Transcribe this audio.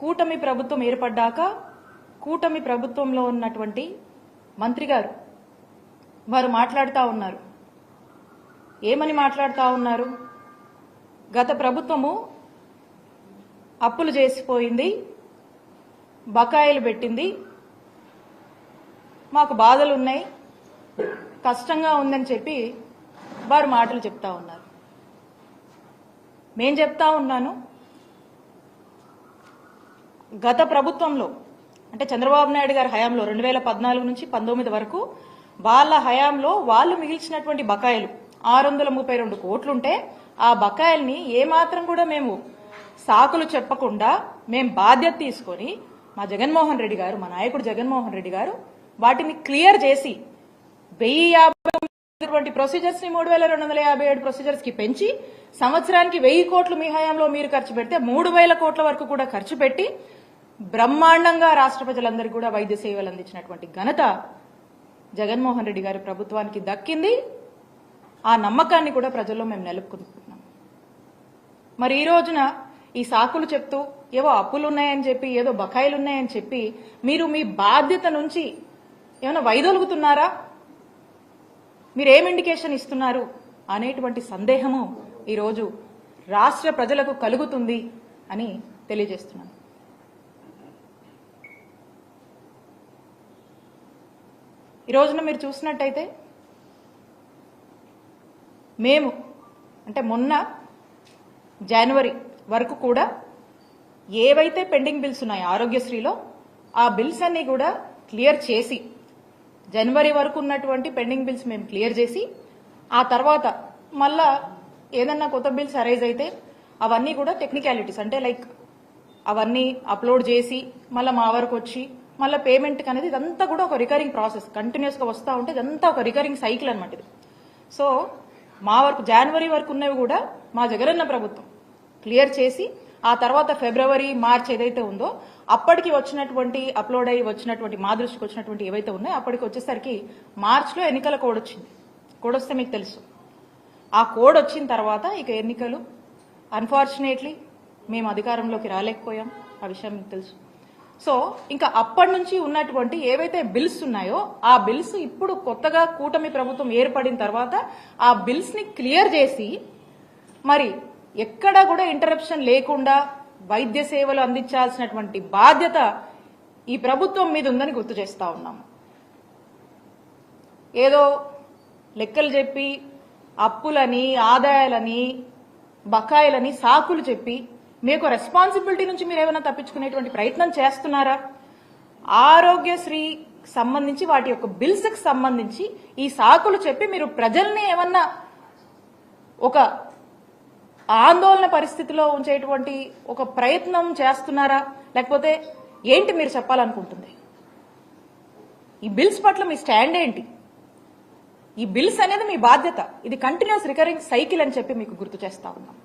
కూటమి ప్రభుత్వం ఏర్పడ్డాక కూటమి ప్రభుత్వంలో ఉన్నటువంటి మంత్రి గారు వారు మాట్లాడుతూ ఉన్నారు. ఏమని మాట్లాడుతూ ఉన్నారు? గత ప్రభుత్వము అప్పులు చేసిపోయింది బకాయిలు పెట్టింది మాకు బాధలు ఉన్నాయి కష్టంగా ఉందని చెప్పి వారు మాటలు చెప్తా ఉన్నారు. మేం చెప్తా ఉన్నాను గత ప్రభుత్వంలో అంటే చంద్రబాబు నాయుడు గారి హయాంలో రెండు వేల పద్నాలుగు నుంచి పంతొమ్మిది వరకు వాళ్ళ హయాంలో వాళ్ళు మిగిల్చినటువంటి బకాయిలు ఆరు వందల ముప్పై రెండు కోట్లుంటే ఆ బకాయిల్ని ఏమాత్రం కూడా మేము సాకులు చెప్పకుండా మేము బాధ్యత తీసుకొని మా జగన్మోహన్ రెడ్డి గారు మా నాయకుడు జగన్మోహన్ రెడ్డి గారు వాటిని క్లియర్ చేసి వెయ్యి యాభై ప్రొసీజర్స్ని మూడు వేల రెండు వందల యాభై ఏడు ప్రొసీజర్స్కి పెంచి సంవత్సరానికి వెయ్యి కోట్లు మీ హయాంలో మీరు ఖర్చు పెడితే మూడు వేల కోట్ల వరకు కూడా ఖర్చు పెట్టి బ్రహ్మాండంగా రాష్ట్ర ప్రజలందరికీ కూడా వైద్య సేవలు అందించినటువంటి ఘనత జగన్మోహన్ రెడ్డి గారి ప్రభుత్వానికి దక్కింది. ఆ నమ్మకాన్ని కూడా ప్రజల్లో మేము నిలుపుకుంటున్నాం మరి ఈ రోజున ఈ సాకులు చెప్తూ ఏవో అప్పులు ఉన్నాయని చెప్పి ఏదో బకాయిలు ఉన్నాయని చెప్పి మీరు మీ బాధ్యత నుంచి ఏమైనా వైదొలుగుతున్నారా? మీరు ఏం ఇండికేషన్ ఇస్తున్నారు అనేటువంటి సందేహము ఈరోజు రాష్ట్ర ప్రజలకు కలుగుతుంది అని తెలియజేస్తున్నాను. ఈ రోజున మీరు చూసినట్టయితే మేము అంటే మొన్న జనవరి వరకు కూడా ఏవైతే పెండింగ్ బిల్స్ ఉన్నాయో ఆరోగ్యశ్రీలో ఆ బిల్స్ అన్ని కూడా క్లియర్ చేసి జనవరి వరకు ఉన్నటువంటి పెండింగ్ బిల్స్ మేము క్లియర్ చేసి ఆ తర్వాత మళ్ళా ఏదన్నా కొత్త బిల్స్ అరైజ్ అయితే అవన్నీ కూడా టెక్నికాలిటీస్ అంటే లైక్ అవన్నీ అప్లోడ్ చేసి మళ్ళీ మా వరకు వచ్చి మళ్ళీ పేమెంట్ అనేది ఇదంతా కూడా ఒక రికరింగ్ ప్రాసెస్ కంటిన్యూస్గా వస్తూ ఉంటే ఇదంతా ఒక రికరింగ్ సైకిల్ అనమాట ఇది. సో మా వరకు జనవరి వరకు ఉన్నవి కూడా మా జగనన్న ప్రభుత్వం. క్లియర్ చేసి ఆ తర్వాత ఫిబ్రవరి మార్చ్ ఏదైతే ఉందో అప్పటికి వచ్చినటువంటి అప్లోడ్ అయ్యి వచ్చినటువంటి మా దృష్టికి వచ్చినటువంటి ఏవైతే ఉన్నాయో అప్పటికి వచ్చేసరికి మార్చ్లో ఎన్నికల కోడ్ వచ్చింది. కోడ్ వస్తే మీకు తెలుసు. ఆ కోడ్ వచ్చిన తర్వాత ఇక ఎన్నికలు. అన్ఫార్చునేట్లీ మేము అధికారంలోకి రాలేకపోయాం. ఆ విషయం మీకు తెలుసు. సో ఇంకా అప్పటి నుంచి ఉన్నటువంటి ఏవైతే బిల్స్ ఉన్నాయో ఆ బిల్స్ ఇప్పుడు కొత్తగా కూటమి ప్రభుత్వం ఏర్పడిన తర్వాత ఆ బిల్స్ని క్లియర్ చేసి మరి ఎక్కడా కూడా ఇంటరప్షన్ లేకుండా వైద్య సేవలు అందించాల్సినటువంటి బాధ్యత ఈ ప్రభుత్వం మీద ఉందని గుర్తు చేస్తా ఉన్నాము ఏదో లెక్కలు చెప్పి అప్పులని ఆదాయాలని బకాయిలని సాకులు చెప్పి మీకు రెస్పాన్సిబిలిటీ నుంచి మీరు ఏమైనా తప్పించుకునేటువంటి ప్రయత్నం చేస్తున్నారా? ఆరోగ్యశ్రీ సంబంధించి వాటి యొక్క బిల్స్కి సంబంధించి ఈ సాకులు చెప్పి మీరు ప్రజల్ని ఏమన్నా ఒక ఆందోళన పరిస్థితిలో ఉంచేటువంటి ఒక ప్రయత్నం చేస్తున్నారా? లేకపోతే ఏంటి మీరు చెప్పాలనుకుంటుంది? ఈ బిల్స్ పట్ల మీ స్టాండ్ ఏంటి? ఈ బిల్స్ అనేది మీ బాధ్యత. ఇది కంటిన్యూస్ రికరింగ్ సైకిల్ అని చెప్పి మీకు గుర్తు చేస్తా ఉన్నాం.